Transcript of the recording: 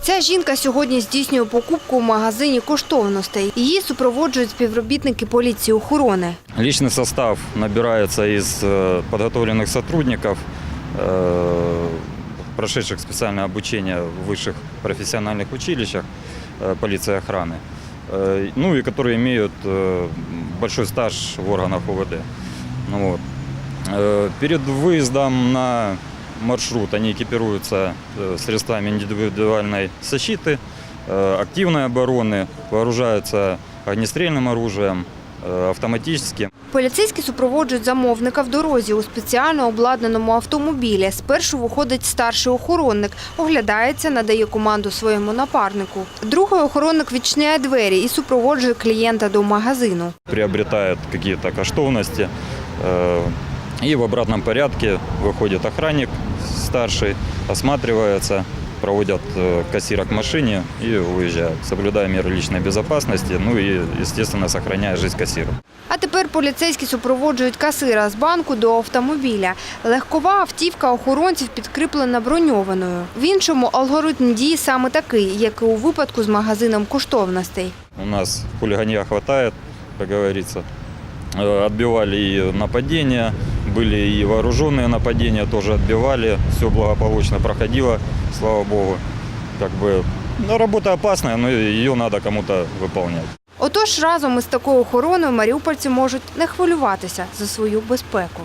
Ця жінка сьогодні здійснює покупку в магазині коштовностей. Її супроводжують співробітники поліції охорони. Личный состав набирается из э, подготовленных сотрудников, э, прошедших специальное обучение в высших профессиональных училищах э, полиции и охраны, э, ну и которые имеют э, большой стаж в органах УВД. Ну вот. Э, Перед выездом на маршрут они экипируются э, средствами индивидуальной защиты, э, активной обороны, вооружаются огнестрельным оружием, э, автоматическим. Поліцейські супроводжують замовника в дорозі у спеціально обладнаному автомобілі. Спершу виходить старший охоронник, оглядається, надає команду своєму напарнику. Другий охоронник відчиняє двері і супроводжує клієнта до магазину. приобретает какие-то коштовности. э, И в обратном порядке выходит охранник старший, осматривается, проводят э, кассира к машине и уезжают, соблюдая меры личной безопасности, ну и, естественно, сохраняя жизнь кассира. А тепер поліцейські супроводжують касира з банку до автомобіля. Легкова автівка охоронців підкріплена броньованою. В іншому алгоритм дії саме такий, як і у випадку з магазином коштовностей. У нас хулиганья хватает, как говорится. Э, Отбивали и нападения, были и вооруженные нападения, тоже отбивали. Все благополучно проходило, слава богу. Как бы, ну, работа опасная, но ее надо кому-то выполнять. Отож, разом із такою охороною маріупольці можуть не хвилюватися за свою безпеку.